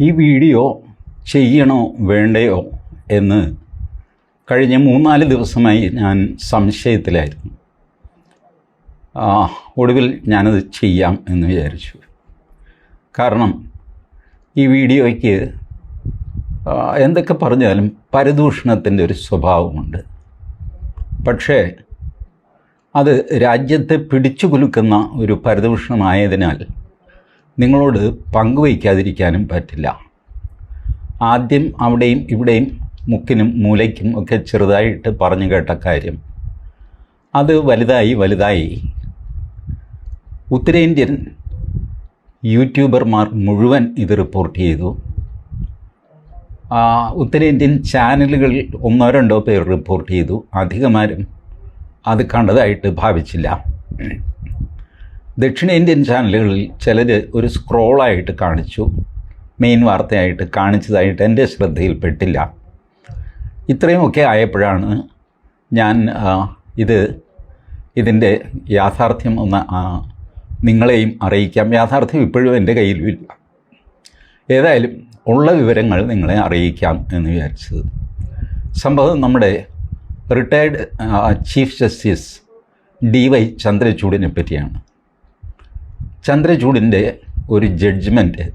ഈ വീഡിയോ ചെയ്യണോ വേണ്ടയോ എന്ന് കഴിഞ്ഞ മൂന്നാൽ ദിവസമായി ഞാൻ സംശയത്തിലായിരുന്നു. ഒടുവിൽ ഞാനത് ചെയ്യാം എന്ന് വിചാരിച്ചു. കാരണം ഈ വീഡിയോയ്ക്ക് എന്തൊക്കെ പറഞ്ഞാലും പരദൂഷണത്തിന്റെ ഒരു സ്വഭാവമുണ്ട്. പക്ഷേ അത് രാജ്യത്തെ പിടിച്ചു കുലുക്കുന്ന ഒരു പരദൂഷണമായതിനാൽ നിങ്ങളോട് പങ്കുവയ്ക്കാതിരിക്കാനും പറ്റില്ല. ആദ്യം അവിടെയും ഇവിടെയും മുക്കിനും മൂലയ്ക്കും ഒക്കെ ചെറുതായിട്ട് പറഞ്ഞു കേട്ട കാര്യം. അത് വലുതായി വലുതായി. ഉത്തരേന്ത്യൻ യൂട്യൂബർമാർ മുഴുവൻ ഇത് റിപ്പോർട്ട് ചെയ്തു. ഉത്തരേന്ത്യൻ ചാനലുകളിൽ ഒന്നോ രണ്ടോ പേർ റിപ്പോർട്ട് ചെയ്തു. അധികമാരും അത് കണ്ടതായിട്ട് ഭാവിച്ചില്ല. ദക്ഷിണേന്ത്യൻ ചാനലുകളിൽ ചിലർ ഒരു സ്ക്രോളായിട്ട് കാണിച്ചു. മെയിൻ വാർത്തയായിട്ട് കാണിച്ചതായിട്ട് എന്റെ ശ്രദ്ധയിൽപ്പെട്ടില്ല. ഇത്രയുമൊക്കെ ആയപ്പോഴാണ് ഞാൻ ഇത് ഇതിന്റെ യാഥാർത്ഥ്യം ഒന്ന് നിങ്ങളെയും അറിയിക്കാം. യാഥാർത്ഥ്യം ഇപ്പോഴും എന്റെ കയ്യിലുമില്ല. ഏതായാലും ഉള്ള വിവരങ്ങൾ നിങ്ങളെ അറിയിക്കാം എന്ന് വിചാരിച്ചത്. സംഭവം നമ്മുടെ retired chief justice D Y ചന്ദ്രചൂഡിനെ പറ്റിയാണ്. ചന്ദ്രചൂഡിന്റെ ഒരു ജഡ്ജ്മെന്റ്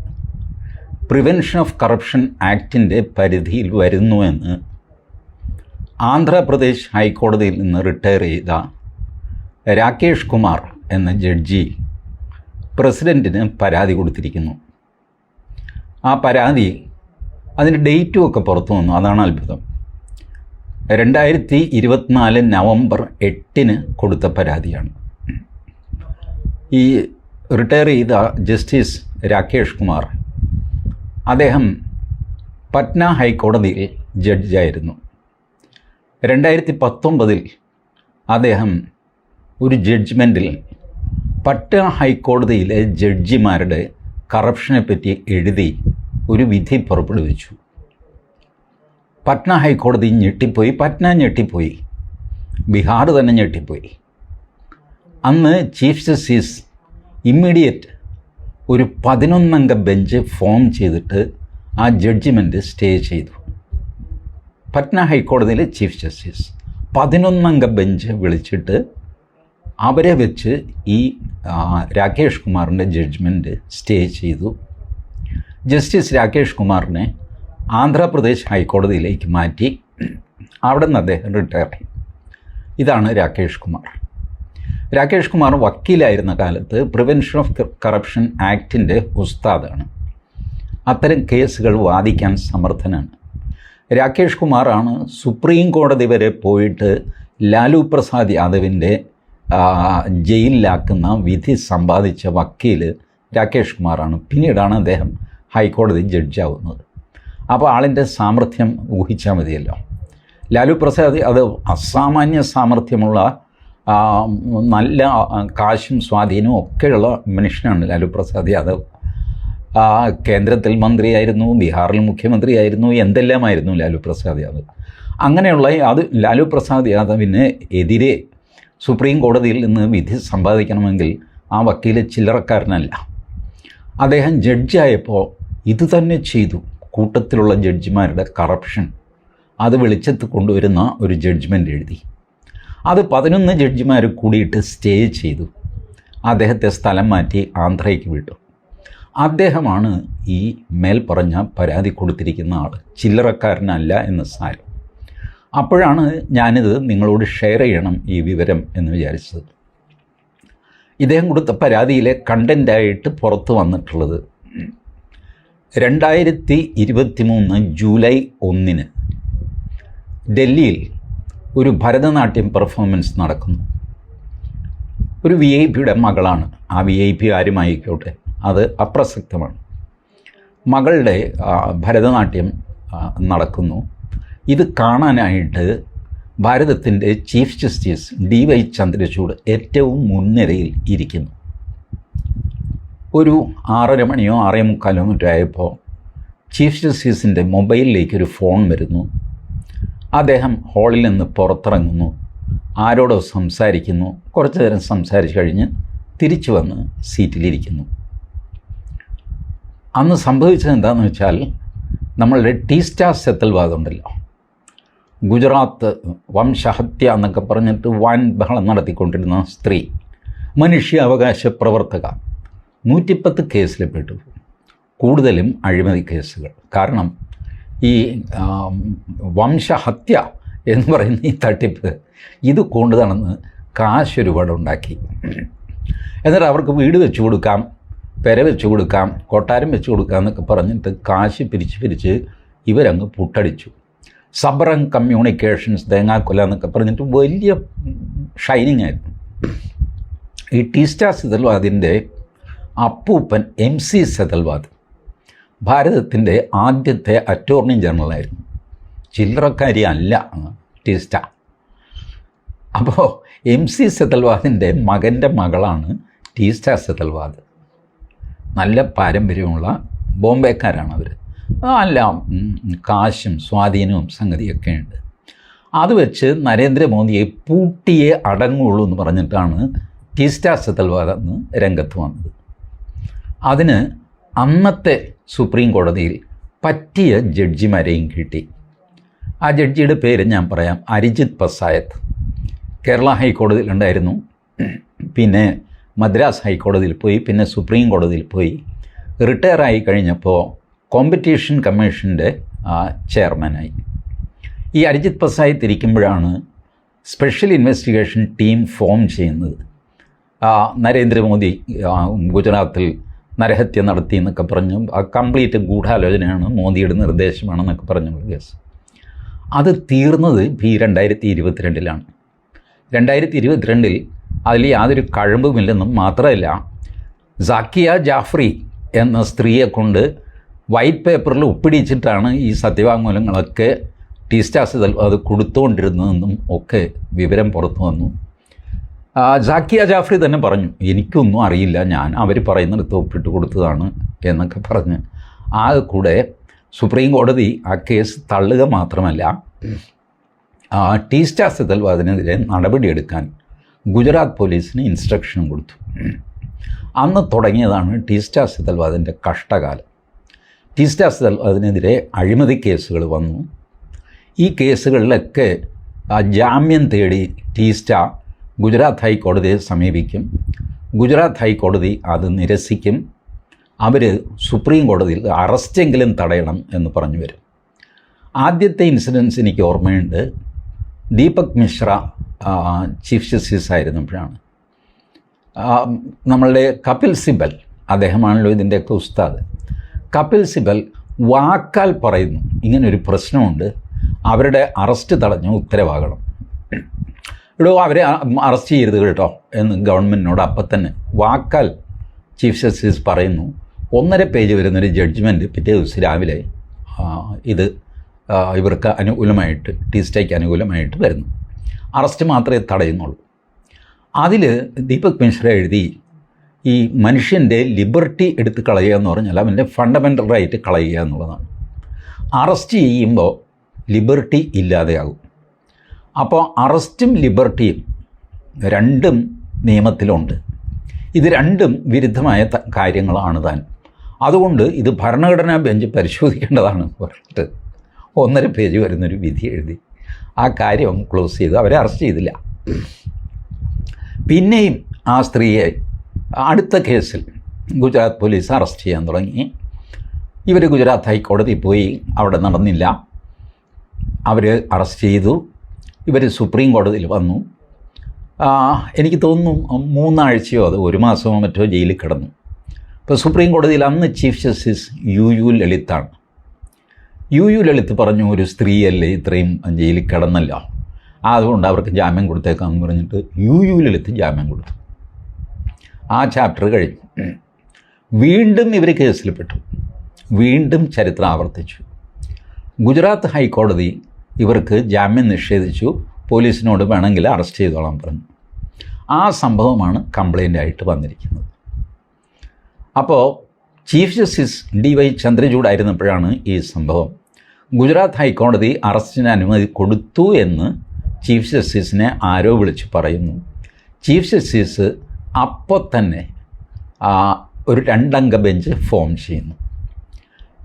പ്രിവെൻഷൻ ഓഫ് കറപ്ഷൻ ആക്ടിന്റെ പരിധിയിൽ വരുന്നുവെന്ന് ആന്ധ്രാപ്രദേശ് ഹൈക്കോടതിയിൽ നിന്ന് റിട്ടയർ ചെയ്ത രാകേഷ് കുമാർ എന്ന ജഡ്ജി പ്രസിഡന്റിന് പരാതി കൊടുത്തിരിക്കുന്നു. ആ പരാതി അതിന്റെ ഡേറ്റും ഒക്കെ പുറത്തു വന്നു. അതാണ് അത്ഭുതം. രണ്ടായിരത്തി ഇരുപത്തിനാല് നവംബർ എട്ടിന് കൊടുത്ത പരാതിയാണ്. ഈ റിട്ടയർ ചെയ്ത ജസ്റ്റിസ് രാകേഷ് കുമാർ. അദ്ദേഹം പട്ന ഹൈക്കോടതിയിൽ ജഡ്ജായിരുന്നു. രണ്ടായിരത്തി പത്തൊമ്പതിൽ അദ്ദേഹം ഒരു ജഡ്ജ്മെന്റിൽ പട്ന ഹൈക്കോടതിയിലെ ജഡ്ജിമാരുടെ കറപ്ഷനെ പറ്റി എഴുതി ഒരു വിധി പുറപ്പെടുവിച്ചു. പട്ന ഹൈക്കോടതി ഞെട്ടിപ്പോയി പട്ന ഞെട്ടിപ്പോയി. ബീഹാർ തന്നെ ഞെട്ടിപ്പോയി. അന്ന് ചീഫ് ജസ്റ്റിസ് ഇമ്മീഡിയറ്റ് ഒരു പതിനൊന്നംഗ ബെഞ്ച് ഫോം ചെയ്തിട്ട് ആ ജഡ്ജിമെന്റ് സ്റ്റേ ചെയ്തു. പറ്റ്ന ഹൈക്കോടതിയിലെ ചീഫ് ജസ്റ്റിസ് പതിനൊന്നംഗ ബെഞ്ച് വിളിച്ചിട്ട് അവരെ വെച്ച് ഈ രാകേഷ് കുമാറിന്റെ ജഡ്ജ്മെന്റ് സ്റ്റേ ചെയ്തു. ജസ്റ്റിസ് രാകേഷ് കുമാറിനെ ആന്ധ്രാപ്രദേശ് ഹൈക്കോടതിയിലേക്ക് മാറ്റി. അവിടെ നിന്ന് അദ്ദേഹം റിട്ടയർ ഇതാണ് രാകേഷ് കുമാർ. രാകേഷ് കുമാർ വക്കീലായിരുന്ന കാലത്ത് പ്രിവെൻഷൻ ഓഫ് കറപ്ഷൻ ആക്ടിന്റെ ഉസ്താദാണ്. അത്തരം കേസുകൾ വാദിക്കാൻ സമർത്ഥനാണ്. രാകേഷ് കുമാറാണ് സുപ്രീം കോടതി വരെ പോയിട്ട് ലാലു പ്രസാദ് യാദവിന്റെ ജയിലിലാക്കുന്ന വിധി സമ്പാദിച്ച വക്കീൽ രാകേഷ് കുമാറാണ്. പിന്നീടാണ് അദ്ദേഹം ഹൈക്കോടതി ജഡ്ജാവുന്നത്. അപ്പോൾ ആളിന്റെ സാമർഥ്യം ഊഹിച്ചാൽ മതിയല്ലോ. ലാലു പ്രസാദ് അത് അസാമാന്യ സാമർഥ്യമുള്ള നല്ല കാശും സ്വാധീനവും ഒക്കെയുള്ള മനുഷ്യനാണ് ലാലു പ്രസാദ് യാദവ്. കേന്ദ്രത്തിൽ മന്ത്രിയായിരുന്നു ബീഹാറിൽ മുഖ്യമന്ത്രിയായിരുന്നു എന്തെല്ലാമായിരുന്നു ലാലു പ്രസാദ് യാദവ്. അങ്ങനെയുള്ള അത് ലാലു പ്രസാദ് യാദവിന് എതിരെ സുപ്രീം കോടതിയിൽ നിന്ന് വിധി സമ്പാദിക്കണമെങ്കിൽ ആ വക്കീൽ ചില്ലറക്കാരനല്ല. അദ്ദേഹം ജഡ്ജായപ്പോൾ ഇത് തന്നെ ചെയ്തു. കൂട്ടത്തിലുള്ള ജഡ്ജിമാരുടെ കറപ്ഷൻ അത് വെളിച്ചത്ത് കൊണ്ടുവരുന്ന ഒരു ജഡ്ജ്മെന്റ് എഴുതി. അത് പതിനൊന്ന് ജഡ്ജിമാർ കൂടിയിട്ട് സ്റ്റേ ചെയ്തു. അദ്ദേഹത്തെ സ്ഥലം മാറ്റി ആന്ധ്രയ്ക്ക് വിട്ടു. അദ്ദേഹമാണ് ഈ മേൽ പറഞ്ഞ പരാതി കൊടുത്തിരിക്കുന്ന ആൾ ചില്ലറക്കാരനല്ല എന്ന് സാരം. അപ്പോഴാണ് ഞാനിത് നിങ്ങളോട് ഷെയർ ചെയ്യണം ഈ വിവരം എന്ന് വിചാരിച്ചത്. ഇദ്ദേഹം കൊടുത്ത പരാതിയിലെ കണ്ടന്റായിട്ട് പുറത്ത് വന്നിട്ടുള്ളത് രണ്ടായിരത്തി ഇരുപത്തി മൂന്ന് ജൂലൈ ഒന്നിന്. ഡൽഹിയിൽ ഒരു ഭരതനാട്യം പെർഫോമൻസ് നടക്കുന്നു. ഒരു വി ഐ പിയുടെ മകളാണ്. ആ വി ഐ പി ആരുമായിക്കോട്ടെ അത് അപ്രസക്തമാണ്. മകളുടെ ഭരതനാട്യം നടക്കുന്നു. ഇത് കാണാനായിട്ട് ഭാരതത്തിന്റെ chief justice D Y Chandrachud ഏറ്റവും മുൻനിരയിൽ ഇരിക്കുന്നു. ഒരു ആറര മണിയോ ആറേ മുക്കാലോ മറ്റോ ആയപ്പോൾ ചീഫ് ജസ്റ്റിസിന്റെ മൊബൈലിലേക്ക് ഒരു ഫോൺ വരുന്നു. അദ്ദേഹം ഹാളിൽ നിന്ന് പുറത്തിറങ്ങുന്നു. ആരോടോ സംസാരിക്കുന്നു. കുറച്ചു നേരം സംസാരിച്ചു കഴിഞ്ഞ് തിരിച്ചു വന്ന് സീറ്റിലിരിക്കുന്നു അന്ന് സംഭവിച്ചത് എന്താണെന്ന് വെച്ചാൽ നമ്മളുടെ ടീസ്റ്റാ സെത്തൽവാദം ഉണ്ടല്ലോ ഗുജറാത്ത് വംശഹത്യ എന്നൊക്കെ പറഞ്ഞിട്ട് വൻ ബഹളം നടത്തിക്കൊണ്ടിരുന്ന സ്ത്രീ മനുഷ്യാവകാശ പ്രവർത്തക നൂറ്റിപ്പത്ത് കേസിൽ പെട്ടു. കൂടുതലും അഴിമതി കേസുകൾ. കാരണം ഈ വംശഹത്യ എന്ന് പറയുന്ന ഈ തട്ടിപ്പ് ഇത് കൊണ്ട് നടന്ന് കാശ് ഒരുപാട് ഉണ്ടാക്കി എന്നിട്ട് അവർക്ക് വീട് വെച്ചു കൊടുക്കാം പെര വെച്ചു കൊടുക്കാം കൊട്ടാരം വെച്ചു കൊടുക്കാം എന്നൊക്കെ പറഞ്ഞിട്ട് കാശ് പിരിച്ച് പിരിച്ച് ഇവരങ്ങ് പുട്ടടിച്ചു. സബറങ് കമ്മ്യൂണിക്കേഷൻസ് തേങ്ങാക്കൊല എന്നൊക്കെ പറഞ്ഞിട്ട് വലിയ ഷൈനിങ് ആയിരുന്നു. ഈ ടീസ്റ്റാ സെതൽവാദിന്റെ അപ്പൂപ്പൻ എം സി സെതൽവാദ് ഭാരതത്തിന്റെ ആദ്യത്തെ അറ്റോർണി ജനറലായിരുന്നു ചില്ലറക്കാരി അല്ല ടീസ്റ്റ അപ്പോൾ എം സി സെതൽവാദിന്റെ മകന്റെ മകളാണ് ടീസ്റ്റ സെതൽവാദ്. നല്ല പാരമ്പര്യമുള്ള ബോംബെക്കാരാണ് അവർ നല്ല ഉം, കാശും സ്വാധീനവും സംഗതിയൊക്കെ ഉണ്ട്. അത് വെച്ച് നരേന്ദ്രമോദിയെ പൂട്ടിയേ അടങ്ങുള്ളൂ എന്ന് പറഞ്ഞിട്ടാണ് ടീസ്റ്റ സെതൽവാദ് അന്ന് രംഗത്ത് വന്നത്. അതിന് അന്നത്തെ സുപ്രീം കോടതിയിൽ പറ്റിയ ജഡ്ജിമാരെയും കിട്ടി. ആ ജഡ്ജിയുടെ പേര് ഞാൻ പറയാം അരിജിത് പസായത്ത് കേരള ഹൈക്കോടതിയിലുണ്ടായിരുന്നു പിന്നെ മദ്രാസ് ഹൈക്കോടതിയിൽ പോയി പിന്നെ സുപ്രീം കോടതിയിൽ പോയി. റിട്ടയർ ആയി കഴിഞ്ഞപ്പോൾ കോമ്പറ്റീഷൻ കമ്മീഷന്റെ ചെയർമാനായി ഈ അരിജിത് പസായത്ത് ഇരിക്കുമ്പോഴാണ് സ്പെഷ്യൽ ഇൻവെസ്റ്റിഗേഷൻ ടീം ഫോം ചെയ്യുന്നത്. നരേന്ദ്രമോദി ഗുജറാത്തിൽ നരഹത്യ നടത്തി എന്നൊക്കെ പറഞ്ഞു. ആ കംപ്ലീറ്റ് ഗൂഢാലോചനയാണ് മോദിയുടെ നിർദ്ദേശമാണെന്നൊക്കെ പറഞ്ഞുള്ള കേസ്. അത് തീർന്നത് ഈ രണ്ടായിരത്തി ഇരുപത്തിരണ്ടിലാണ് രണ്ടായിരത്തി ഇരുപത്തിരണ്ടിൽ അതിൽ യാതൊരു കഴമ്പുമില്ലെന്നും മാത്രമല്ല സാക്കിയ ജാഫ്രി എന്ന സ്ത്രീയെ കൊണ്ട് വൈറ്റ് പേപ്പറിൽ ഒപ്പിടിച്ചിട്ടാണ് ഈ സത്യവാങ്മൂലങ്ങളൊക്കെ ടീസ്റ്റാസ് അത് കൊടുത്തുകൊണ്ടിരുന്നതെന്നും ഒക്കെ വിവരം പുറത്തു വന്നു. ജാക്കിയ ജാഫ്രി തന്നെ പറഞ്ഞു എനിക്കൊന്നും അറിയില്ല ഞാൻ അവർ പറയുന്നിടത്ത് ഒപ്പിട്ട് കൊടുത്തതാണ് എന്നൊക്കെ പറഞ്ഞ്. ആ കൂടെ സുപ്രീം കോടതി ആ കേസ് തള്ളുക മാത്രമല്ല ആ, ടീസ്റ്റാ തൽവാദിനെതിരെ നടപടിയെടുക്കാൻ ഗുജറാത്ത് പോലീസിന് ഇൻസ്ട്രക്ഷനും കൊടുത്തു. അന്ന് തുടങ്ങിയതാണ് ടീസ്റ്റാ തൽവാദിന്റെ കഷ്ടകാലം. ടീസ്റ്റാ തൽവാദിനെതിരെ അഴിമതി കേസുകൾ വന്നു. ഈ കേസുകളിലൊക്കെ ജാമ്യം തേടി ടീസ്റ്റ ഗുജറാത്ത് ഹൈക്കോടതിയെ സമീപിക്കും. ഗുജറാത്ത് ഹൈക്കോടതി അത് നിരസിക്കും. അവർ സുപ്രീം കോടതിയിൽ അറസ്റ്റെങ്കിലും തടയണം എന്ന് പറഞ്ഞു വരും. ആദ്യത്തെ ഇൻസിഡൻസ് എനിക്ക് ഓർമ്മയുണ്ട്. ദീപക് മിശ്ര ചീഫ് ജസ്റ്റിസ് ആയിരുന്നപ്പോഴാണ്. നമ്മളുടെ കപിൽ സിബൽ അദ്ദേഹമാണല്ലോ ഇതിന്റെയൊക്കെ ഉസ്താദ്. കപിൽ സിബൽ വാക്കാൽ പറയുന്നു. ഇങ്ങനൊരു പ്രശ്നമുണ്ട്. അവരുടെ അറസ്റ്റ് തടഞ്ഞ് ഉത്തരവാകണം. ഇടോ അവരെ അറസ്റ്റ് ചെയ്യരുത് കേട്ടോ എന്ന് ഗവൺമെന്റിനോട് അപ്പം തന്നെ വാക്കാൽ ചീഫ് ജസ്റ്റിസ് പറയുന്നു. ഒന്നര പേജ് വരുന്നൊരു ജഡ്ജ്മെന്റ് പിറ്റേ ദിവസം രാവിലെ ഇത് ഇവർക്ക് അനുകൂലമായിട്ട് ടീസ്റ്റേക്ക് അനുകൂലമായിട്ട് വരുന്നു. അറസ്റ്റ് മാത്രമേ തടയുന്നുള്ളൂ. അതിൽ ദീപക് മിശ്ര എഴുതി ഈ മനുഷ്യന്റെ ലിബർട്ടി എടുത്ത് കളയുക എന്ന് പറഞ്ഞാൽ അവന്റെ ഫണ്ടമെന്റൽ റൈറ്റ് കളയുക എന്നുള്ളതാണ്. അറസ്റ്റ് ചെയ്യുമ്പോൾ ലിബർട്ടി ഇല്ലാതെയാകും. അപ്പോൾ അറസ്റ്റും ലിബർട്ടിയും രണ്ടും നിയമത്തിലുണ്ട്. ഇത് രണ്ടും വിരുദ്ധമായ കാര്യങ്ങളാണ് താൻ. അതുകൊണ്ട് ഇത് ഭരണഘടനാ ബെഞ്ച് പരിശോധിക്കേണ്ടതാണ് പറഞ്ഞിട്ട് ഒന്നര പേജ് വരുന്നൊരു വിധി എഴുതി ആ കാര്യം ക്ലോസ് ചെയ്തു. അവരെ അറസ്റ്റ് ചെയ്തില്ല. പിന്നെയും ആ സ്ത്രീയെ അടുത്ത കേസിൽ ഗുജറാത്ത് പോലീസ് അറസ്റ്റ് ചെയ്യാൻ തുടങ്ങി. ഇവർ ഗുജറാത്ത് ഹൈക്കോടതി പോയി. അവിടെ നടന്നില്ല. അവർ അറസ്റ്റ് ചെയ്തു. ഇവർ സുപ്രീം കോടതിയിൽ വന്നു. എനിക്ക് തോന്നുന്നു മൂന്നാഴ്ചയോ അത് ഒരു മാസമോ മറ്റോ ജയിലിൽ കിടന്നു. ഇപ്പോൾ സുപ്രീം കോടതിയിൽ അന്ന് ചീഫ് ജസ്റ്റിസ് യു യു ലളിതാണ് യു യു ലളിത് പറഞ്ഞു ഒരു സ്ത്രീയല്ലേ ഇത്രയും ജയിലിൽ കിടന്നല്ലോ. അതുകൊണ്ട് അവർക്ക് ജാമ്യം കൊടുത്തേക്കാമെന്ന് പറഞ്ഞിട്ട് യു യു ലളിത് ജാമ്യം കൊടുത്തു. ആ ചാപ്റ്റർ കഴിഞ്ഞു. വീണ്ടും ഇവർ കേസിൽപ്പെട്ടു വീണ്ടും ചരിത്രം ആവർത്തിച്ചു. ഗുജറാത്ത് ഹൈക്കോടതി ഇവർക്ക് ജാമ്യം നിഷേധിച്ചു. പോലീസിനോട് വേണമെങ്കിൽ അറസ്റ്റ് ചെയ്തോളാൻ പറഞ്ഞു. ആ സംഭവമാണ് കംപ്ലൈന്റ് ആയിട്ട് വന്നിരിക്കുന്നത്. അപ്പോൾ chief justice D Y Chandrachud ആയിരുന്നപ്പോഴാണ് ഈ സംഭവം. ഗുജറാത്ത് ഹൈക്കോടതി അറസ്റ്റിന് അനുമതി കൊടുത്തു എന്ന് ചീഫ് ജസ്റ്റിസിനെ ആരോ വിളിച്ച് പറയുന്നു. ചീഫ് ജസ്റ്റിസ് അപ്പോൾ തന്നെ ഒരു രണ്ടംഗ ബെഞ്ച് ഫോം ചെയ്യുന്നു.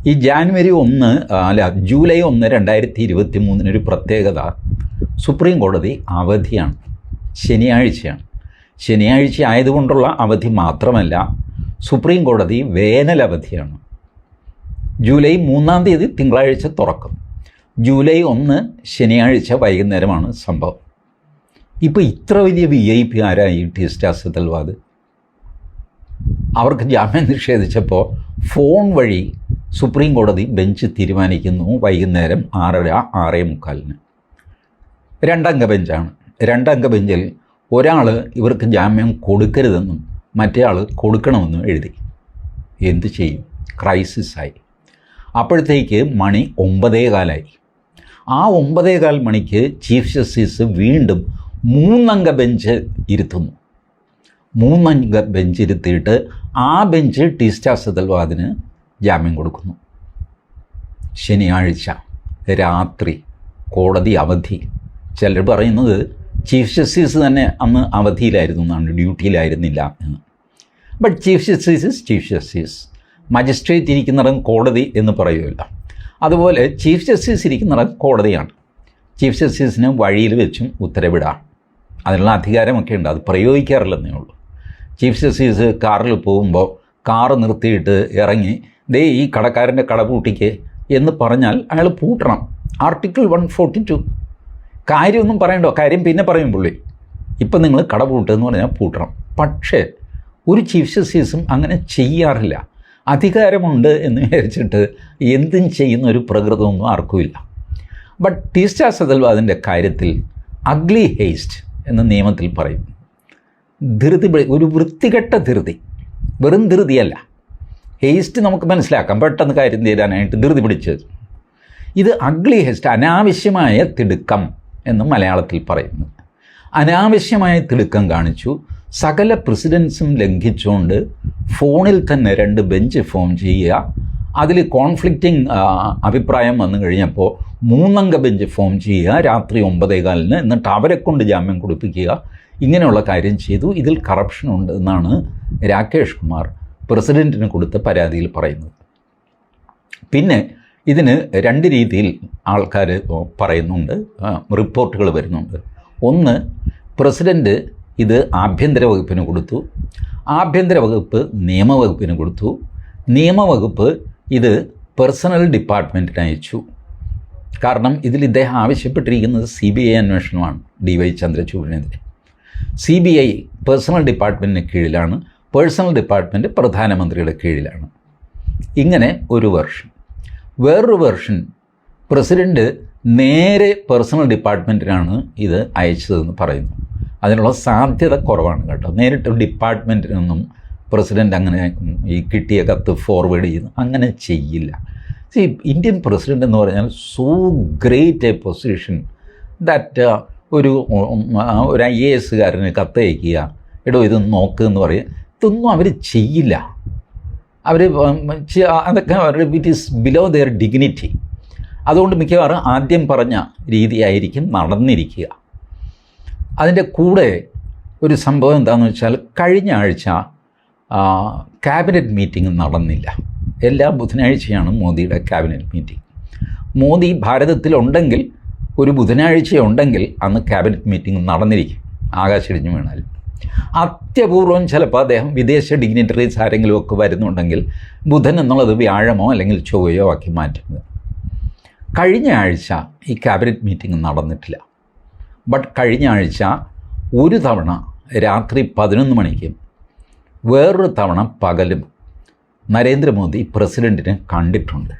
ഈ ജാനുവരി ഒന്ന് അല്ല ജൂലൈ ഒന്ന് രണ്ടായിരത്തി ഇരുപത്തി മൂന്നിനൊരു പ്രത്യേകത. സുപ്രീം കോടതി അവധിയാണ്. ശനിയാഴ്ചയാണ്. ശനിയാഴ്ച ആയതുകൊണ്ടുള്ള അവധി മാത്രമല്ല സുപ്രീം കോടതി വേനൽ അവധിയാണ്. ജൂലൈ മൂന്നാം തീയതി തിങ്കളാഴ്ച തുറക്കും. ജൂലൈ ഒന്ന് ശനിയാഴ്ച വൈകുന്നേരമാണ് സംഭവം. ഇപ്പോൾ ഇത്ര വലിയ വി ഐ പി ആരായി ടി സ്റ്റാസത്തൽവാദ് അവർക്ക് ജാമ്യം നിഷേധിച്ചപ്പോൾ ഫോൺ വഴി സുപ്രീം കോടതി ബെഞ്ച് തീരുമാനിക്കുന്നു വൈകുന്നേരം ആറര ആറേ മുക്കാലിന്. രണ്ടംഗ ബെഞ്ചാണ്. രണ്ടംഗ ബെഞ്ചിൽ ഒരാൾ ഇവർക്ക് ജാമ്യം കൊടുക്കരുതെന്നും മറ്റേയാൾ കൊടുക്കണമെന്നും എഴുതി. എന്ത് ചെയ്യും? ക്രൈസിസായി. അപ്പോഴത്തേക്ക് മണി ഒമ്പതേ കാലായി. ആ ഒമ്പതേ കാൽ മണിക്ക് ചീഫ് ജസ്റ്റിസ് വീണ്ടും മൂന്നംഗ ബെഞ്ച് ഇരുത്തുന്നു. മൂന്നംഗ ബെഞ്ച് ഇരുത്തിയിട്ട് ആ ബെഞ്ച് ടി ജാമ്യം കൊടുക്കുന്നു. ശനിയാഴ്ച രാത്രി കോടതി അവധി. ചിലർ പറയുന്നത് ചീഫ് ജസ്റ്റിസ് തന്നെ അന്ന് അവധിയിലായിരുന്നു എന്നാണ് ഡ്യൂട്ടിയിലായിരുന്നില്ല എന്ന്. But chief justice is chief justice. Magistrate ഇരിക്കുന്നിടം കോടതി എന്ന് പറയുമല്ല അതുപോലെ ചീഫ് ജസ്റ്റിസ് ഇരിക്കുന്നിടം കോടതിയാണ്. ചീഫ് ജസ്റ്റിസിന് വഴിയിൽ വെച്ചും ഉത്തരവിടാം. അതിനുള്ള അധികാരമൊക്കെ ഉണ്ട്. അത് പ്രയോഗിക്കാറില്ലെന്നേ ഉള്ളൂ. ചീഫ് ജസ്റ്റിസ് കാറിൽ പോകുമ്പോൾ കാറ് നിർത്തിയിട്ട് ഇറങ്ങി ദേ ഈ കടക്കാരന്റെ കട പൂട്ടിക്ക് എന്ന് പറഞ്ഞാൽ അയാൾ പൂട്ടണം. ആർട്ടിക്കിൾ വൺ ഫോർട്ടി ടു കാര്യമൊന്നും പറയണ്ടോ? കാര്യം പിന്നെ പറയും പുള്ളി. ഇപ്പം നിങ്ങൾ കട പൂട്ടെന്ന് പറഞ്ഞാൽ പൂട്ടണം. പക്ഷേ ഒരു ചീഫ് ജസ്റ്റിസും അങ്ങനെ ചെയ്യാറില്ല. അധികാരമുണ്ട് എന്ന് വിചാരിച്ചിട്ട് എന്തും ചെയ്യുന്ന ഒരു പ്രകൃതമൊന്നും ആർക്കുമില്ല. ബട്ട് ടീസ്റ്റാ സദൽവാദിന്റെ കാര്യത്തിൽ അഗ്ലി ഹേസ്റ്റ് എന്ന നിയമത്തിൽ പറയും. ധൃതി ഒരു വൃത്തികെട്ട ധൃതി. വെറും ധൃതിയല്ല. ഹേസ്റ്റ് നമുക്ക് മനസ്സിലാക്കാം. പെട്ടെന്ന് കാര്യം തീരാനായിട്ട് ധൃതി പിടിച്ചത് ഇത് അഗ്ലി ഹേസ്റ്റ് അനാവശ്യമായ തിടുക്കം എന്ന് മലയാളത്തിൽ പറയുന്നു. അനാവശ്യമായ തിടുക്കം കാണിച്ചു. സകല പ്രസിഡൻസും ലംഘിച്ചുകൊണ്ട് ഫോണിൽ തന്നെ രണ്ട് ബെഞ്ച് ഫോം ചെയ്യുക. അതിൽ കോൺഫ്ലിക്റ്റിംഗ് അഭിപ്രായം വന്നു കഴിഞ്ഞപ്പോൾ മൂന്നംഗ ബെഞ്ച് ഫോം ചെയ്യുക. രാത്രി ഒമ്പതേകാലിന് എന്നിട്ട് അവരെ കൊണ്ട് ജാമ്യം കൊടുപ്പിക്കുക. ഇങ്ങനെയുള്ള കാര്യം ചെയ്തു. ഇതിൽ കറപ്ഷൻ ഉണ്ട് എന്നാണ് രാകേഷ് കുമാർ പ്രസിഡന്റിന് കൊടുത്ത പരാതിയിൽ പറയുന്നത്. പിന്നെ ഇതിന് രണ്ട് രീതിയിൽ ആൾക്കാർ പറയുന്നുണ്ട്. റിപ്പോർട്ടുകൾ വരുന്നുണ്ട്. ഒന്ന് പ്രസിഡന്റ് ഇത് ആഭ്യന്തര വകുപ്പിന് കൊടുത്തു. ആഭ്യന്തര വകുപ്പ് നിയമവകുപ്പിന് കൊടുത്തു. നിയമവകുപ്പ് ഇത് പേഴ്സണൽ ഡിപ്പാർട്ട്മെന്റിന് അയച്ചു. കാരണം ഇതിൽ ഇദ്ദേഹം ആവശ്യപ്പെട്ടിരിക്കുന്നത് സി ബി ഐ അന്വേഷണമാണ് ഡി വൈ ചന്ദ്രചൂഡിനെതിരെ. സി ബി ഐ പേഴ്സണൽ ഡിപ്പാർട്ട്മെന്റിന് കീഴിലാണ് പേഴ്സണൽ ഡിപ്പാർട്ട്മെന്റ് പ്രധാനമന്ത്രിയുടെ കീഴിലാണ്. ഇങ്ങനെ ഒരു വെർഷൻ. വേറൊരു വെർഷൻ. പ്രസിഡന്റ് നേരെ പേഴ്സണൽ ഡിപ്പാർട്ട്മെന്റിനാണ് ഇത് അയച്ചതെന്ന് പറയുന്നു. അതിനുള്ള സാധ്യത കുറവാണ് കേട്ടോ. നേരിട്ട് ഡിപ്പാർട്ട്മെന്റിനൊന്നും പ്രസിഡന്റ് അങ്ങനെ ഈ കിട്ടിയ കത്ത് ഫോർവേഡ് ചെയ്യുന്നു. അങ്ങനെ ചെയ്യില്ല. സി ഇന്ത്യൻ പ്രസിഡന്റ് എന്ന് പറഞ്ഞാൽ so great a position that ഒരു ഒരു ഐ എ എസ്സുകാരന് കത്തയക്കുക. എടോ ഇത് നോക്ക് എന്ന് പറയും. ഇതൊന്നും അവർ ചെയ്യില്ല. അവർ അതൊക്കെ അവരുടെ it is below their dignity അതുകൊണ്ട് മിക്കവാറും ആദ്യം പറഞ്ഞ രീതിയായിരിക്കും നടന്നിരിക്കുക. അതിന്റെ കൂടെ ഒരു സംഭവം എന്താണെന്ന് വെച്ചാൽ കഴിഞ്ഞ ആഴ്ച ക്യാബിനറ്റ് മീറ്റിംഗ് നടന്നില്ല. എല്ലാ ബുധനാഴ്ചയാണ് മോദിയുടെ ക്യാബിനറ്റ് മീറ്റിംഗ് മോദി ഭാരതത്തിലുണ്ടെങ്കിൽ ഒരു ബുധനാഴ്ച ഉണ്ടെങ്കിൽ അന്ന് ക്യാബിനറ്റ് മീറ്റിംഗ് നടന്നിരിക്കും. ആകാശിടിഞ്ഞു വീണാൽ. അത്യപൂർവം ചിലപ്പോൾ അദ്ദേഹം വിദേശ ഡിഗ്നിറ്ററീസ് ആരെങ്കിലും ഒക്കെ വരുന്നുണ്ടെങ്കിൽ ബുധൻ എന്നുള്ളത് വ്യാഴമോ അല്ലെങ്കിൽ ചൊവ്വയോ ആക്കി മാറ്റുന്നത്. കഴിഞ്ഞ ആഴ്ച ഈ ക്യാബിനറ്റ് മീറ്റിംഗ് നടന്നിട്ടില്ല. ബട്ട് കഴിഞ്ഞ ആഴ്ച ഒരു തവണ രാത്രി പതിനൊന്ന് മണിക്കും വേറൊരു തവണ പകലും നരേന്ദ്രമോദി പ്രസിഡന്റിനെ കണ്ടിട്ടുണ്ട്.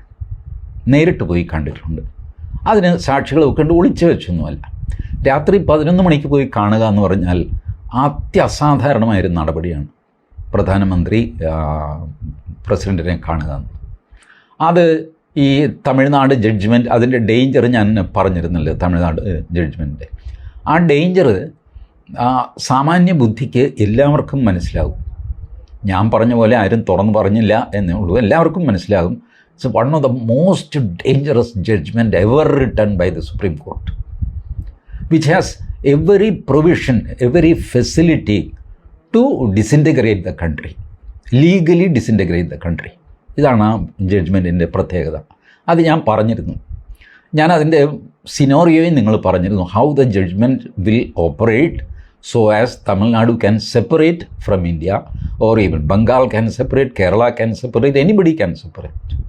നേരിട്ട് പോയി കണ്ടിട്ടുണ്ട്. അതിന് സാക്ഷികളൊക്കെ ഉണ്ട് ഒളിച്ചു വെച്ചൊന്നുമല്ല. രാത്രി പതിനൊന്ന് മണിക്ക് പോയി കാണുക എന്ന് പറഞ്ഞാൽ അത്യസാധാരണമായൊരു നടപടിയാണ് പ്രധാനമന്ത്രി പ്രസിഡന്റിനെ കാണുക അത് ഈ തമിഴ്നാട് ജഡ്ജ്മെന്റ് അതിന്റെ ഡേഞ്ചർ ഞാൻ പറഞ്ഞിരുന്നില്ല തമിഴ്നാട് ജഡ്ജ്മെന്റിന്റെ ആ ഡേഞ്ചർ സാമാന്യ ബുദ്ധിക്ക് എല്ലാവർക്കും മനസ്സിലാകും. ഞാൻ പറഞ്ഞ പോലെ ആരും തുറന്നു പറഞ്ഞില്ല എന്നേ ഉള്ളൂ. എല്ലാവർക്കും മനസ്സിലാകും. It's one of the most dangerous judgment ever return by the supreme court which has every provision every facility to disintegrate the country legally disintegrate the country ഇതാണ് ആ ജഡ്ജ്മെന്റിന്റെ പ്രത്യേകത. അത് ഞാൻ പറഞ്ഞിരുന്നു. ഞാൻ അതിന്റെ സിനോറിയോയും നിങ്ങൾ പറഞ്ഞിരുന്നു. How the judgment will operate so as Tamil Nadu can separate from India or even Bengal can separate Kerala can separate anybody can separate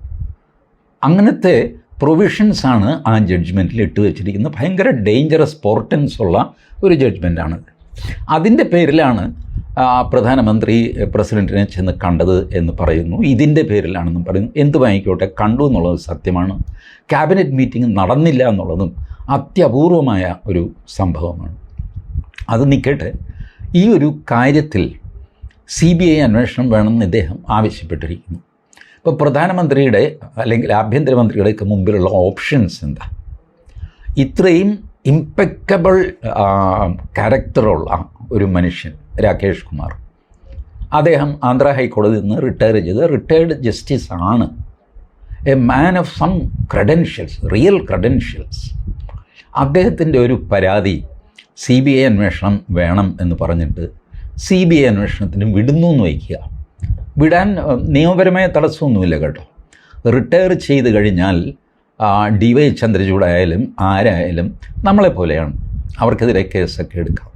അങ്ങനത്തെ പ്രൊവിഷൻസ് ആണ് ആ ജഡ്ജ്മെന്റിൽ ഇട്ട് വെച്ചിരിക്കുന്നത്. ഭയങ്കര ഡേഞ്ചറസ് പോർട്ടൻസ് ഉള്ള ഒരു ജഡ്ജ്മെന്റാണ് അതിന്റെ പേരിലാണ് പ്രധാനമന്ത്രി പ്രസിഡന്റിനെ ചെന്ന് കണ്ടത് എന്ന് പറയുന്നു. ഇതിന്റെ പേരിലാണെന്നും പറയുന്നു. എന്ത് വാങ്ങിക്കോട്ടെ കണ്ടു എന്നുള്ളത് സത്യമാണ്. ക്യാബിനറ്റ് മീറ്റിംഗ് നടന്നില്ല എന്നുള്ളതും അത്യപൂർവമായ ഒരു സംഭവമാണ്. അത് നിൽക്കട്ടെ. ഈ ഒരു കാര്യത്തിൽ സി ബി ഐ അന്വേഷണം വേണമെന്ന് ഇദ്ദേഹം ആവശ്യപ്പെട്ടിരിക്കുന്നു. ഇപ്പോൾ പ്രധാനമന്ത്രിയുടെ അല്ലെങ്കിൽ ആഭ്യന്തരമന്ത്രിയുടെ ഒക്കെ മുമ്പിലുള്ള ഓപ്ഷൻസ് എന്താ? ഇത്രയും ഇമ്പെക്കബിൾ ക്യാരക്ടറുള്ള ഒരു മനുഷ്യൻ രാകേഷ് കുമാർ. അദ്ദേഹം ആന്ധ്ര ഹൈക്കോടതിയിൽ നിന്ന് റിട്ടയർ ചെയ്ത് റിട്ടയർഡ് ജസ്റ്റിസ് ആണ്. A man of some credentials real credentials അദ്ദേഹത്തിന്റെ ഒരു പരാതി സി ബി ഐ അന്വേഷണം വേണം എന്ന് പറഞ്ഞിട്ട് സി ബി ഐ അന്വേഷണത്തിന് വിടുന്നു എന്ന് വയ്ക്കുക. വിടാൻ നിയമപരമായ തടസ്സമൊന്നുമില്ല കേട്ടോ. റിട്ടയർ ചെയ്ത് കഴിഞ്ഞാൽ ഡി വൈ ചന്ദ്രചൂഡായാലും ആരായാലും നമ്മളെപ്പോലെയാണ് അവർക്കെതിരെ കേസൊക്കെ എടുക്കാം.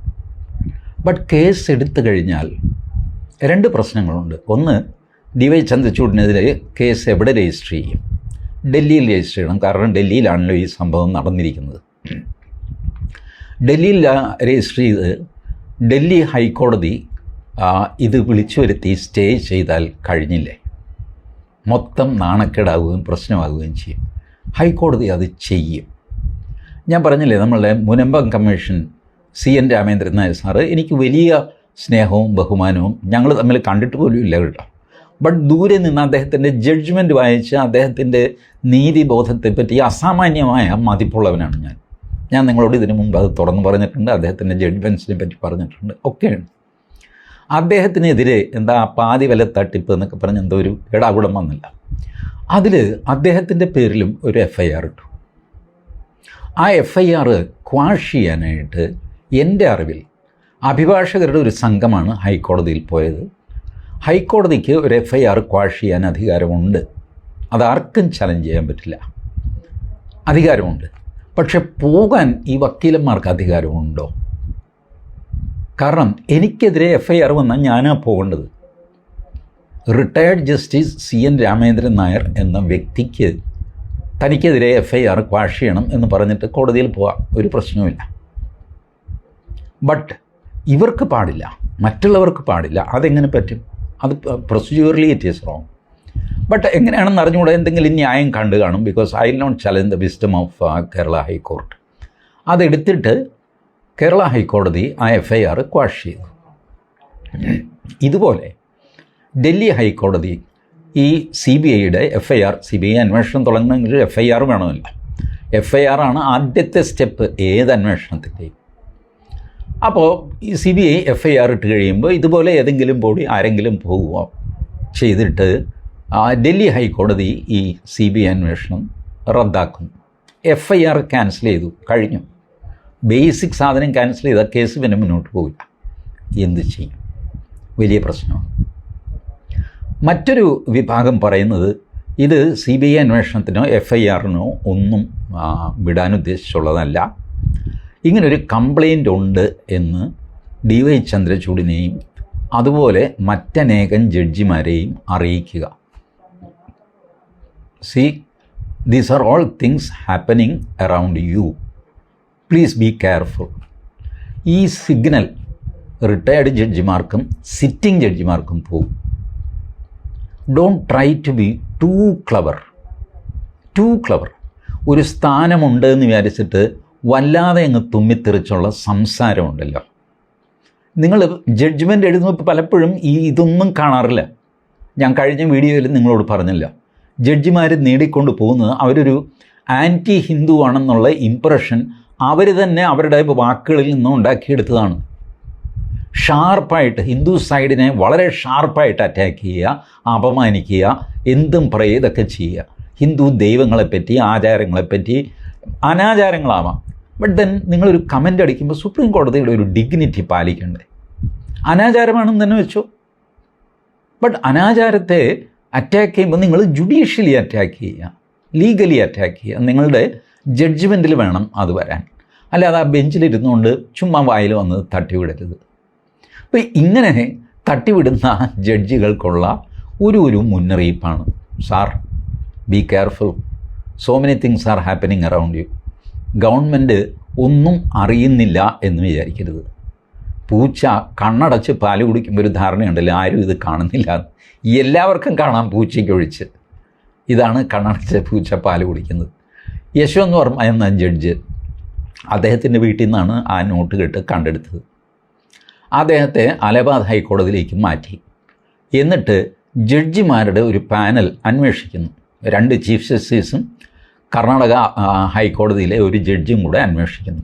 ബട്ട് കേസ് എടുത്തു കഴിഞ്ഞാൽ രണ്ട് പ്രശ്നങ്ങളുണ്ട്. ഒന്ന് ഡി വൈ ചന്ദ്രചൂഡിനെതിരെ കേസ് എവിടെ രജിസ്റ്റർ ചെയ്യും? ഡൽഹിയിൽ രജിസ്റ്റർ ചെയ്യണം. കാരണം ഡൽഹിയിലാണല്ലോ ഈ സംഭവം നടന്നിരിക്കുന്നത്. ഡൽഹിയിൽ രജിസ്റ്റർ ചെയ്ത് ഡൽഹി ഹൈക്കോടതി ഇത് വിളിച്ചു വരുത്തി സ്റ്റേ ചെയ്താൽ കഴിഞ്ഞില്ലേ? മൊത്തം നാണക്കേടാവുകയും പ്രശ്നമാകുകയും ചെയ്യും. ഹൈക്കോടതി അത് ചെയ്യും. ഞാൻ പറഞ്ഞില്ലേ നമ്മളുടെ Munambam commission C N Ramachandran Nair sir എനിക്ക് വലിയ സ്നേഹവും ബഹുമാനവും ഞങ്ങൾ തമ്മിൽ കണ്ടിട്ട് പോലും ഇല്ല കേട്ടോ. ബട്ട് ദൂരെ നിന്ന് അദ്ദേഹത്തിന്റെ ജഡ്ജ്മെന്റ് വായിച്ച് അദ്ദേഹത്തിന്റെ നീതിബോധത്തെപ്പറ്റി അസാമാന്യമായ മതിപ്പുള്ളവനാണ് ഞാൻ. ഞാൻ നിങ്ങളോട് ഇതിനു മുമ്പ് അത് തുറന്നു പറഞ്ഞിട്ടുണ്ട് അദ്ദേഹത്തിന്റെ ജഡ്ജ്മെന്റ്സിനെ പറ്റി പറഞ്ഞിട്ടുണ്ട് ഒക്കെയാണ് അദ്ദേഹത്തിനെതിരെ എന്താ പാതി വില തട്ടിപ്പ് എന്നൊക്കെ പറഞ്ഞ് എന്തോ ഒരു ഇടാകുടം വന്നില്ല. അതിൽ അദ്ദേഹത്തിന്റെ പേരിലും ഒരു എഫ് ഐ ആർ ഇട്ടു. ആ എഫ് ഐ ആർ ക്വാഷ് ചെയ്യാനായിട്ട് എന്റെ അറിവിൽ അഭിഭാഷകരുടെ ഒരു സംഘമാണ് ഹൈക്കോടതിയിൽ പോയത്. ഹൈക്കോടതിക്ക് ഒരു എഫ് ഐ ആർ ക്വാഷ് ചെയ്യാൻ അധികാരമുണ്ട്. അതാർക്കും ചലഞ്ച് ചെയ്യാൻ പറ്റില്ല. അധികാരമുണ്ട്. പക്ഷെ പോകാൻ ഈ വക്കീലന്മാർക്ക് അധികാരമുണ്ടോ? കാരണം എനിക്കെതിരെ എഫ് ഐ ആർ വന്നാൽ ഞാനാ പോകേണ്ടത്. Retired justice C N Ramachandran Nair എന്ന വ്യക്തിക്ക് തനിക്കെതിരെ എഫ് ഐ ആർ ക്വാഷ് ചെയ്യണം എന്ന് പറഞ്ഞിട്ട് കോടതിയിൽ പോവാം. ഒരു പ്രശ്നവുമില്ല ബട്ട് ഇവർക്ക് പാടില്ല. മറ്റുള്ളവർക്ക് പാടില്ല. അതെങ്ങനെ പറ്റും? അത് procedurally it is wrong but എങ്ങനെയാണെന്ന് അറിഞ്ഞുകൂടെ? എന്തെങ്കിലും ന്യായം കണ്ടു കാണും. Because I not challenge the wisdom of Kerala high court അതെടുത്തിട്ട് കേരള ഹൈക്കോടതി ആ എഫ് ഐ ആർ ക്വാഷ് ചെയ്തു. ഇതുപോലെ ഡൽഹി ഹൈക്കോടതി ഈ സി ബി ഐയുടെ F I R C B I അന്വേഷണം തുടങ്ങണമെങ്കിൽ എഫ് ഐ ആർ വേണമല്ലോ. എഫ് ഐ ആർ ആണ് ആദ്യത്തെ സ്റ്റെപ്പ് ഏത് അന്വേഷണത്തിന്റെയും. അപ്പോൾ ഈ C B I F I R ഇട്ട് കഴിയുമ്പോൾ ഇതുപോലെ ഏതെങ്കിലും ബോഡി ആരെങ്കിലും പോകുമോ ചെയ്തിട്ട് ഡൽഹി ഹൈക്കോടതി ഈ സി ബി ഐ അന്വേഷണം റദ്ദാക്കുന്നു. എഫ് ഐ ആർ ക്യാൻസൽ ചെയ്തു. കഴിഞ്ഞു. ബേസിക് സാധനം ക്യാൻസൽ ചെയ്ത കേസ് പിന്നെ മുന്നോട്ട് പോകില്ല എന്ത് ചെയ്യും? വലിയ പ്രശ്നമാണ്. മറ്റൊരു വിഭാഗം പറയുന്നത് ഇത് സി ബി ഐ അന്വേഷണത്തിനോ എഫ് ഐ ആറിനോ ഒന്നും വിടാൻ ഉദ്ദേശിച്ചുള്ളതല്ല. ഇങ്ങനൊരു കംപ്ലൈന്റ് ഉണ്ട് എന്ന് ഡി വൈ ചന്ദ്രചൂഡിനെയും അതുപോലെ മറ്റനേകം ജഡ്ജിമാരെയും അറിയിക്കുക. See these are all things happening around you please be careful ഈ സിഗ്നൽ റിട്ടയർഡ് ജഡ്ജിമാർക്കും സിറ്റിംഗ് ജഡ്ജിമാർക്കും പോകും. Don't try to be too clever too clever ഒരു സ്ഥാനമുണ്ട് എന്ന് വിചാരിച്ചിട്ട് വല്ലാതെ അങ്ങ് തുമ്മിത്തെറിച്ചുള്ള സംസാരമുണ്ടല്ലോ. നിങ്ങൾ ജഡ്ജ്മെന്റ് എഴുതുമ്പോൾ പലപ്പോഴും ഈ ഇതൊന്നും കാണാറില്ല. ഞാൻ കഴിഞ്ഞ വീഡിയോയിൽ നിങ്ങളോട് പറഞ്ഞില്ല. ജഡ്ജിമാർ നേടിക്കൊണ്ട് പോകുന്നത് അവരൊരു ആന്റി ഹിന്ദു ആണെന്നുള്ള ഇമ്പ്രഷൻ അവർ തന്നെ അവരുടെ വാക്കുകളിൽ നിന്നും ഉണ്ടാക്കിയെടുത്തതാണ്. ഷാർപ്പായിട്ട് ഹിന്ദു സൈഡിനെ വളരെ ഷാർപ്പായിട്ട് അറ്റാക്ക് ചെയ്യുക അപമാനിക്കുക എന്തും പറയുക ഇതൊക്കെ ചെയ്യുക. ഹിന്ദു ദൈവങ്ങളെപ്പറ്റി ആചാരങ്ങളെപ്പറ്റി അനാചാരങ്ങളാവാം. ബട്ട് ദെൻ നിങ്ങളൊരു കമന്റ് അടിക്കുമ്പോൾ സുപ്രീം കോടതിയുടെ ഒരു ഡിഗ്നിറ്റി പാലിക്കണ്ടേ? അനാചാരമാണെന്ന് തന്നെ വെച്ചു? ബട്ട് അനാചാരത്തെ അറ്റാക്ക് ചെയ്യുമ്പോൾ നിങ്ങൾ ജുഡീഷ്യലി അറ്റാക്ക് ചെയ്യുക ലീഗലി അറ്റാക്ക് ചെയ്യുക. നിങ്ങളുടെ ജഡ്ജ്മെന്റിൽ വേണം അത് വരാൻ. അല്ലാതെ ആ ബെഞ്ചിലിരുന്നുകൊണ്ട് ചുമ്മാ വായിൽ വന്ന് തട്ടിവിടരുത്. അപ്പോൾ ഇങ്ങനെ തട്ടിവിടുന്ന ജഡ്ജികൾക്കുള്ള ഒരു ഒരു മുന്നറിയിപ്പാണ്. Sir be careful so many things are happening around you government ഒന്നും അറിയുന്നില്ല എന്ന് വിചാരിക്കരുത്. പൂച്ച കണ്ണടച്ച് പാൽ കുടിക്കുമ്പോൾ ഒരു ധാരണയുണ്ടല്ലോ ആരും ഇത് കാണുന്നില്ല എല്ലാവർക്കും കാണാം പൂച്ചയ്ക്കൊഴിച്ച്. ഇതാണ് കണ്ണടച്ച് പൂച്ച പാൽ കുടിക്കുന്നത്. യശവന്ത് വർമ്മ എന്ന ജഡ്ജ്. അദ്ദേഹത്തിന്റെ വീട്ടിൽ നിന്നാണ് ആ നോട്ട് കെട്ട് കണ്ടെടുത്തത്. അദ്ദേഹത്തെ അലഹബാദ് ഹൈക്കോടതിയിലേക്ക് മാറ്റി. എന്നിട്ട് ജഡ്ജിമാരുടെ ഒരു പാനൽ അന്വേഷിക്കുന്നു. രണ്ട് ചീഫ് ജസ്റ്റിസും കർണാടക ഹൈക്കോടതിയിലെ ഒരു ജഡ്ജും കൂടെ അന്വേഷിക്കുന്നു.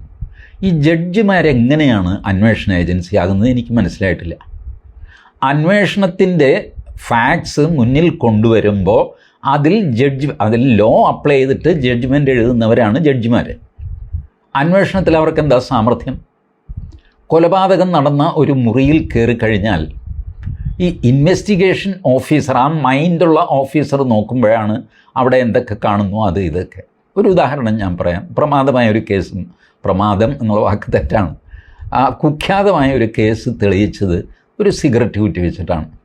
ഈ ജഡ്ജിമാരെങ്ങനെയാണ് അന്വേഷണ ഏജൻസി ആകുന്നത് എനിക്ക് മനസ്സിലായിട്ടില്ല. അന്വേഷണത്തിന്റെ ഫാക്ട്സ് മുന്നിൽ കൊണ്ടുവരുമ്പോൾ അതിൽ ജഡ്ജ് അതിൽ ലോ അപ്ലൈ ചെയ്തിട്ട് ജഡ്ജ്മെന്റ് എഴുതുന്നവരാണ് ജഡ്ജിമാർ അന്വേഷണത്തിൽ അവർക്ക് എന്താ സാമർഥ്യം? കൊലപാതകം നടന്ന ഒരു മുറിയിൽ കയറി കഴിഞ്ഞാൽ ഈ ഇൻവെസ്റ്റിഗേഷൻ ഓഫീസർ ആ മൈൻഡുള്ള ഓഫീസർ നോക്കുമ്പോഴാണ് അവിടെ എന്തൊക്കെ കാണുന്നു അത് ഇതൊക്കെ. ഒരു ഉദാഹരണം ഞാൻ പറയാം. പ്രമാദമായ ഒരു കേസ് പ്രമാദം എന്നുള്ള വാക്ക് തെറ്റാണ്. ആ കുഖ്യാതമായ ഒരു കേസ് തെളിയിച്ചത് ഒരു സിഗരറ്റ് കുറ്റി വെച്ചിട്ടാണ്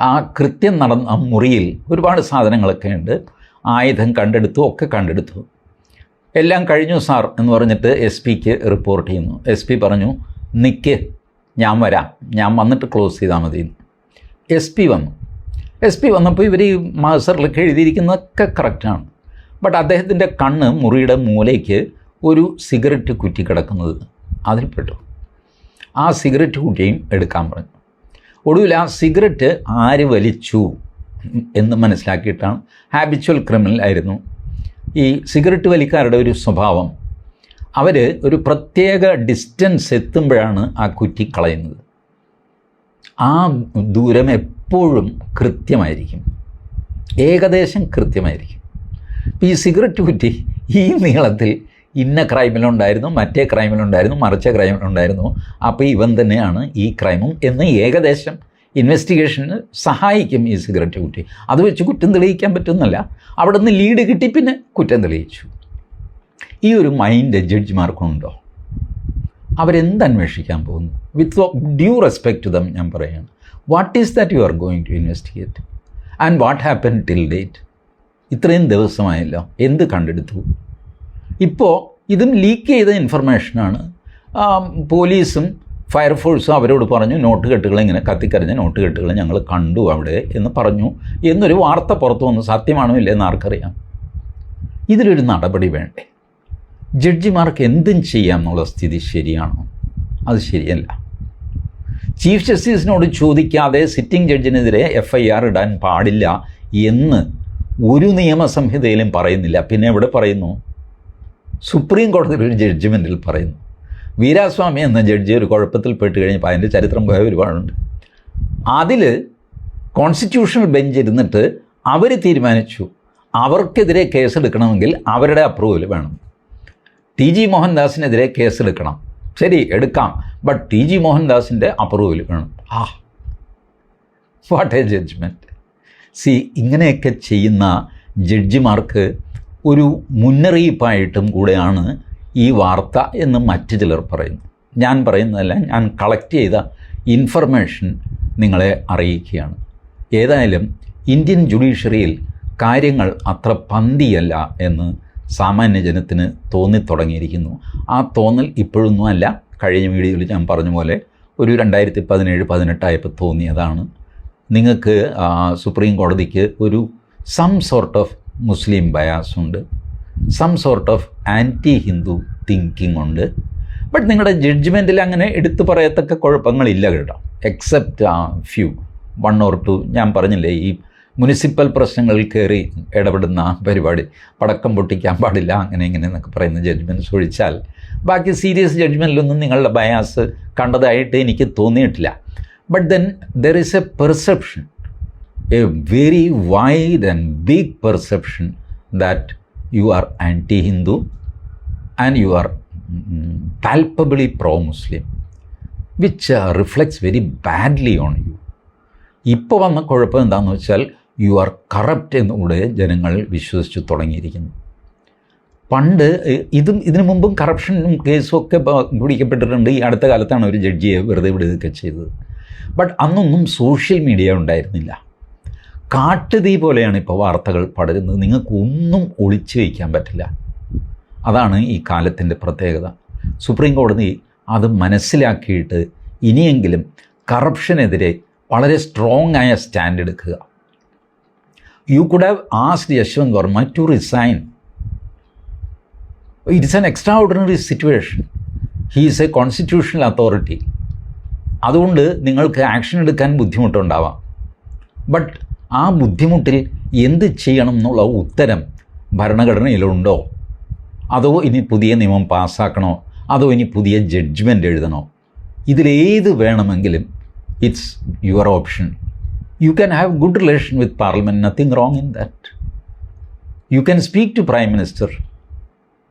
ആ കൃത്യം നടന്ന മുറിയിൽ ഒരുപാട് സാധനങ്ങളൊക്കെ ഉണ്ട്. ആയുധം കണ്ടെടുത്തു ഒക്കെ കണ്ടെടുത്തു. എല്ലാം കഴിഞ്ഞു സാർ എന്ന് പറഞ്ഞിട്ട് എസ് പിക്ക് റിപ്പോർട്ട് ചെയ്യുന്നു. എസ് പി പറഞ്ഞു നിക്ക് ഞാൻ വരാം. ഞാൻ വന്നിട്ട് ക്ലോസ് ചെയ്താൽ മതി. എസ് പി വന്നു. എസ് പി വന്നപ്പോൾ ഇവർ ഈ മാസ്റ്ററിലൊക്കെ എഴുതിയിരിക്കുന്നതൊക്കെ കറക്റ്റാണ് ബട്ട് അദ്ദേഹത്തിന്റെ കണ്ണ് മുറിയുടെ മൂലയ്ക്ക് ഒരു സിഗരറ്റ് കുറ്റി കിടക്കുന്നത്. അതിൽപ്പെട്ടു. ആ സിഗരറ്റ് കുറ്റിയും എടുക്കാൻ പറഞ്ഞു. ഒടുവിൽ ആ സിഗരറ്റ് ആര് വലിച്ചു? എന്ന് മനസ്സിലാക്കിയിട്ടാണ് ഹാബിച്വൽ ക്രിമിനൽ ആയിരുന്നു ഈ സിഗരറ്റ് വലിക്കാരുടെ ഒരു സ്വഭാവം. അവർ ഒരു പ്രത്യേക ഡിസ്റ്റൻസ് എത്തുമ്പോഴാണ് ആ കുറ്റി കളയുന്നത്. ആ ദൂരം എപ്പോഴും കൃത്യമായിരിക്കും. ഏകദേശം കൃത്യമായിരിക്കും. ഈ സിഗരറ്റ് കുറ്റി ഈ നീളത്തിൽ ഇന്ന ക്രൈമിലുണ്ടായിരുന്നു മറ്റേ ക്രൈമിലുണ്ടായിരുന്നു മറിച്ച ക്രൈമിലുണ്ടായിരുന്നു. അപ്പോൾ ഇവൻ തന്നെയാണ് ഈ ക്രൈമും എന്ന് ഏകദേശം ഇൻവെസ്റ്റിഗേഷന് സഹായിക്കും ഈ സിഗരറ്റ് കുറ്റി അത് വെച്ച് കുറ്റം തെളിയിക്കാൻ പറ്റുന്നല്ല. അവിടെ നിന്ന് ലീഡ് കിട്ടി പിന്നെ കുറ്റം തെളിയിച്ചു. ഈ ഒരു മൈൻഡ് ജഡ്ജിമാർക്കുണ്ടോ അവരെന്ത് അന്വേഷിക്കാൻ പോകുന്നു? With due respect to them ഞാൻ പറയുകയാണ് what is that you are going to investigate and what happen till date ഇത്രയും ദിവസമായല്ലോ. എന്ത് കണ്ടെടുത്തു? ഇപ്പോൾ ഇതും ലീക്ക് ചെയ്ത ഇൻഫർമേഷനാണ് പോലീസും ഫയർഫോഴ്സും അവരോട് പറഞ്ഞു നോട്ട് കെട്ടുകൾ ഇങ്ങനെ കത്തിക്കറിഞ്ഞ നോട്ട് കെട്ടുകൾ ഞങ്ങൾ കണ്ടു അവിടെ എന്ന് പറഞ്ഞു. എന്നൊരു വാർത്ത പുറത്തു വന്നു. സത്യമാണോ ഇല്ലെന്ന് ആർക്കറിയാം? ഇതിലൊരു നടപടി വേണ്ടേ? ജഡ്ജിമാർക്ക് എന്തും ചെയ്യാം എന്നുള്ള സ്ഥിതി ശരിയാണോ? അത് ശരിയല്ല. ചീഫ് ജസ്റ്റിസിനോട് ചോദിക്കാതെ സിറ്റിംഗ് ജഡ്ജിനെതിരെ എഫ് ഐ ആർ ഇടാൻ പാടില്ല എന്ന് ഒരു നിയമസംഹിതയിലും പറയുന്നില്ല. പിന്നെ എവിടെ പറയുന്നു? സുപ്രീം കോടതി ജഡ്ജ്മെന്റിൽ പറയുന്നു. വീരാസ്വാമി എന്ന ജഡ്ജി ഒരു കുഴപ്പത്തിൽ പെട്ട് കഴിഞ്ഞപ്പോൾ അതിന്റെ ചരിത്രം പോയ ഒരുപാടുണ്ട്. അതിൽ കോൺസ്റ്റിറ്റ്യൂഷണൽ ബെഞ്ച് ഇരുന്നിട്ട് അവർ തീരുമാനിച്ചു അവർക്കെതിരെ കേസെടുക്കണമെങ്കിൽ അവരുടെ അപ്രൂവൽ വേണം. ടി ജി മോഹൻദാസിനെതിരെ കേസെടുക്കണം ശരി എടുക്കാം ബട്ട് ടി ജി മോഹൻദാസിന്റെ അപ്രൂവൽ വേണം. ആ വാട്ട് എ ജഡ്ജ്മെന്റ് സി ഇങ്ങനെയൊക്കെ ചെയ്യുന്ന ജഡ്ജിമാർക്ക് ഒരു മുന്നറിയിപ്പായിട്ടും കൂടെയാണ് ഈ വാർത്ത എന്ന് മറ്റു ചിലർ പറയുന്നു. ഞാൻ പറയുന്നതല്ല ഞാൻ കളക്ട് ചെയ്ത ഇൻഫർമേഷൻ നിങ്ങളെ അറിയിക്കുകയാണ്. ഏതായാലും ഇന്ത്യൻ ജുഡീഷ്യറിയിൽ കാര്യങ്ങൾ അത്ര പന്തിയല്ല എന്ന് സാമാന്യ ജനത്തിന് തോന്നിത്തുടങ്ങിയിരിക്കുന്നു. ആ തോന്നൽ ഇപ്പോഴൊന്നും അല്ല. കഴിഞ്ഞ വീഡിയോയിൽ ഞാൻ പറഞ്ഞ പോലെ ഒരു രണ്ടായിരത്തി പതിനേഴ് പതിനെട്ടായപ്പോൾ തോന്നിയതാണ്. നിങ്ങൾക്ക് സുപ്രീം കോടതിക്ക് ഒരു some sort of Muslim bias ഉണ്ട് some sort of anti Hindu thinking ഉണ്ട്. ബട്ട് നിങ്ങളുടെ ജഡ്ജ്മെന്റിൽ അങ്ങനെ എടുത്തു പറയത്തക്ക കുഴപ്പങ്ങളില്ല കേട്ടോ. എക്സെപ്റ്റ് ആ ഫ്യൂ വൺ ഓർ ടു ഞാൻ പറഞ്ഞില്ലേ ഈ മുനിസിപ്പൽ പ്രശ്നങ്ങളിൽ കയറി ഇടപെടുന്ന പരിപാടി പടക്കം പൊട്ടിക്കാൻ പാടില്ല അങ്ങനെ ഇങ്ങനെ എന്നൊക്കെ പറയുന്ന ജഡ്ജ്മെന്റ്സ് ഒഴിച്ചാൽ. ബാക്കി സീരിയസ് ജഡ്ജ്മെന്റിലൊന്നും നിങ്ങളുടെ ബയാസ് കണ്ടതായിട്ട് എനിക്ക് തോന്നിയിട്ടില്ല. But then there is a perception a very wide and big perception that you are anti Hindu and you are palpably pro Muslim, which uh, reflects very badly on you. ഇപ്പോൾ വന്ന കുഴപ്പം എന്താണെന്ന് വെച്ചാൽ you are corrupt എന്നുകൂടെ ജനങ്ങൾ വിശ്വസിച്ച് തുടങ്ങിയിരിക്കുന്നു. പണ്ട് ഇതും ഇതിനു മുമ്പും കറപ്ഷനും കേസും ഒക്കെ പിടിക്കപ്പെട്ടിട്ടുണ്ട്. ഈ അടുത്ത കാലത്താണ് ഒരു ജഡ്ജിയെ വെറുതെ വിടുകയൊക്കെ ചെയ്തത്. ബട്ട് അന്നൊന്നും സോഷ്യൽ മീഡിയ ഉണ്ടായിരുന്നില്ല. കാട്ടുതീ പോലെയാണ് ഇപ്പോൾ വാർത്തകൾ പടരുന്നത്. നിങ്ങൾക്ക് ഒന്നും ഒളിച്ചു വയ്ക്കാൻ പറ്റില്ല. അതാണ് ഈ കാലത്തിന്റെ പ്രത്യേകത. സുപ്രീം കോടതി അത് മനസ്സിലാക്കിയിട്ട് ഇനിയെങ്കിലും കറപ്ഷനെതിരെ വളരെ സ്ട്രോങ് ആയ സ്റ്റാൻഡ് എടുക്കുക. You could have asked Yashwant Varma to resign it's an extraordinary situation he is a constitutional authority അതുകൊണ്ട് നിങ്ങൾക്ക് ആക്ഷൻ എടുക്കാൻ ബുദ്ധിമുട്ടുണ്ടാവാം. ബട്ട് ആ ബുദ്ധിമുട്ടിൽ എന്ത് ചെയ്യണം എന്നുള്ള ഉത്തരം ഭരണഘടനയിലുണ്ടോ? അതോ ഇനി പുതിയ നിയമം പാസ്സാക്കണോ? അതോ ഇനി പുതിയ ജഡ്ജ്മെന്റ് എഴുതണോ? ഇതിലേത് വേണമെങ്കിലും it's your option. You can have good relation with parliament nothing wrong in that you can speak to prime minister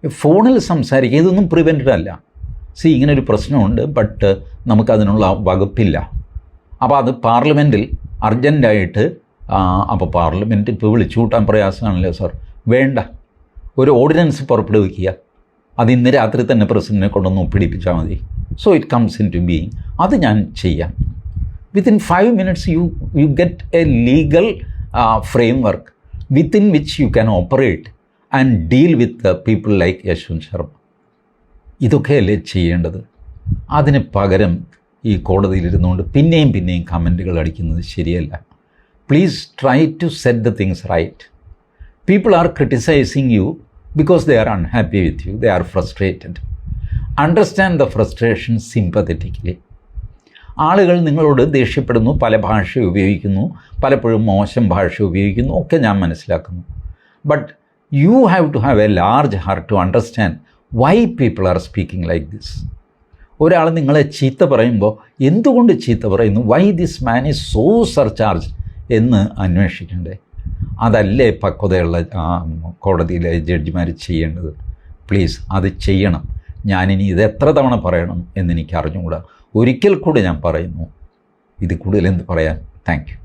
ഫോണിൽ സംസാരിക്കുക ഇതൊന്നും പ്രിവെന്റഡ് അല്ല. സി ഇങ്ങനൊരു പ്രശ്നമുണ്ട് ബട്ട് നമുക്കതിനുള്ള വകുപ്പില്ല. അപ്പോൾ അത് പാർലമെന്റിൽ അർജന്റായിട്ട് അപ്പോൾ പാർലമെന്റ് ഇപ്പോൾ വിളിച്ചു കൂട്ടാൻ പ്രയാസമാണല്ലോ സാർ വേണ്ട. ഒരു ഓർഡിനൻസ് പുറപ്പെടുവിക്കുക. അത് ഇന്ന് രാത്രി തന്നെ പ്രസിഡന്റിനെ കൊണ്ടൊന്ന് ഒപ്പിടിപ്പിച്ചാൽ മതി. So it comes into being അത് ഞാൻ ചെയ്യാം. Within five minutes you you get a legal framework within which you can operate and deal with people like Yashwant Sharma ഇതൊക്കെയല്ലേ ചെയ്യേണ്ടത്? അതിന് പകരം ഈ കോടതിയിലിരുന്നുകൊണ്ട് പിന്നെയും പിന്നെയും കമന്റുകൾ അടിക്കുന്നത് ശരിയല്ല. Please try to set the things right people are criticising you because they are unhappy with you they are frustrated understand the frustration sympathetically ആളുകൾ നിങ്ങളോട് ദേഷ്യപ്പെടുന്നു പല ഭാഷ ഉപയോഗിക്കുന്നു പലപ്പോഴും മോശം ഭാഷ ഉപയോഗിക്കുന്നു ഒക്കെ ഞാൻ മനസ്സിലാക്കുന്നു. But you have to have a large heart to understand why people are speaking like this ഒരാൾ നിങ്ങളെ ചീത്ത പറയുമ്പോൾ എന്തുകൊണ്ട് ചീത്ത പറയുന്നു? Why this man is so surcharge എന്ന് അന്വേഷിക്കണ്ടേ? അതല്ലേ പക്വതയുള്ള കോടതിയിലെ ജഡ്ജിമാർ ചെയ്യേണ്ടത്? പ്ലീസ് അത് ചെയ്യണം. ഞാനിനി ഇത് എത്ര തവണ പറയണം എന്നെനിക്ക് അറിഞ്ഞുകൂടാ ഒരിക്കൽ കൂടി ഞാൻ പറയുന്നു. ഇത് കൂടുതൽ എന്ത് പറയാൻ? താങ്ക്